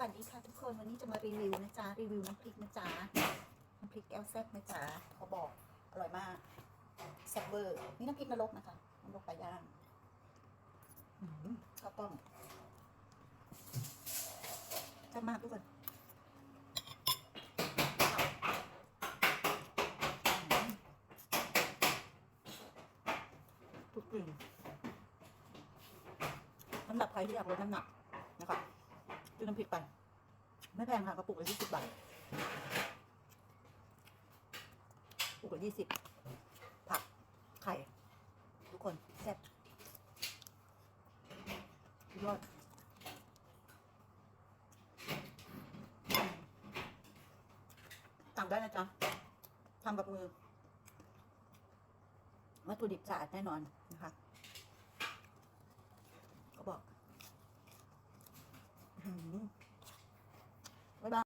วัสดีค่ะทุกคนวันนี้จะมารีวิวนะจ๊ะรีวิวน้ำพริกนะจ๊ะน้ำพริกแก้วแซ่บนะจ๊ะเขาบอกอร่อยมากแซ่บเวอร์นี่น้ำพริกนรกนะคะนรกปลาย่างข้าวต้มแซ่บมากทุกคนทุกกลิ่นสำหรับใครที่อยากลดน้ำหนัก ซื้อน้ำพริกไป ไม่แพงค่ะกระปุกละยี่สิบบาทกระปุกละยี่สิบผักไข่ ทุกคนแซ่บยอดสั่งได้นะจ๊ะทำกับมือวัตถุดิบสะอาดแน่นอนนะคะ เข